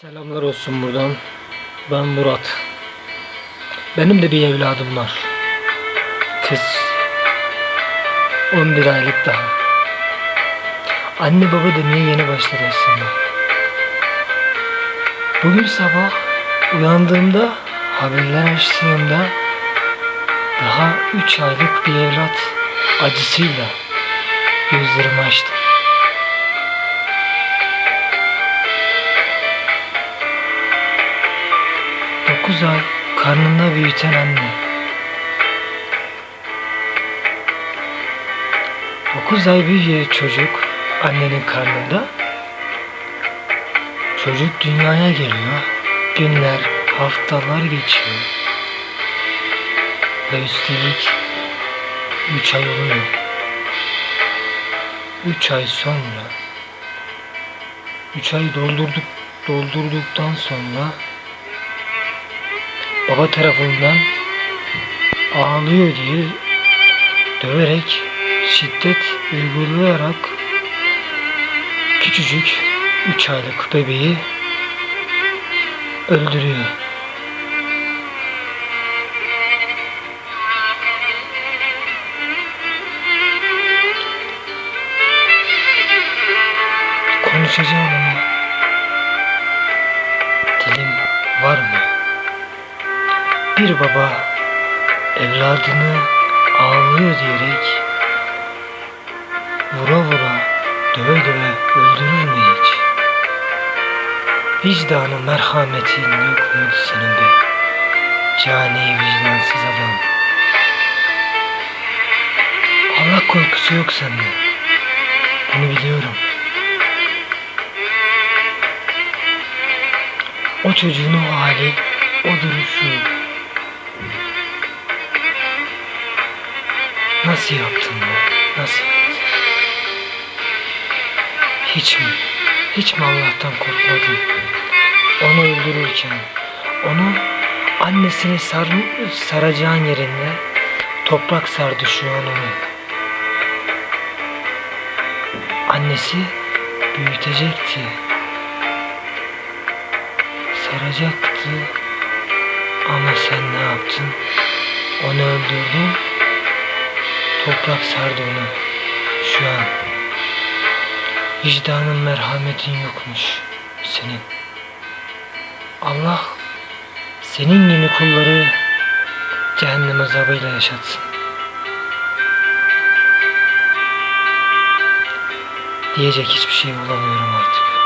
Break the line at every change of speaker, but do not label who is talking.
Selamlar olsun buradan. Ben Murat. Benim de bir evladım var. Kız. 11 aylık daha. Anne baba demeye yeni başladı aslında. Bugün sabah uyandığımda haberler açtığımda daha 3 aylık bir evlat acısıyla gözlerimi açtım. 9 ay karnında büyüten anne. 9 ay büyüyor çocuk annenin karnında. Çocuk dünyaya geliyor. Günler, haftalar geçiyor. Ve üstelik 3 ay oluyor. 3 ay sonra 3 ay doldurduk doldurduktan sonra baba tarafından ağlıyor diye döverek şiddet uygulayarak küçücük 3 aylık bebeği öldürüyor. Konuşacağım ama baba evladını ağlıyor diyerek vura vura döve döve öldürür mü hiç? Vicdanı merhametin yok muydu senin be? Cani vicdansız adam. Allah korkusu yok sende. Bunu biliyorum. O çocuğun o hali, o duruşu, Nasıl yaptın bu? Nasıl? Hiç mi? Hiç mi Allah'tan korkmadın? Onu öldürürken, onu annesini sar, saracağın yerine toprak sardı şu an onu. Annesi büyütecekti. Saracaktı. Ama sen ne yaptın? Onu öldürdün. Toprak sardı onu. Şu an. Vicdanın merhametin yokmuş senin. Allah senin yeni kulları cehennem azabıyla yaşatsın. Diyecek hiçbir şey bulamıyorum artık.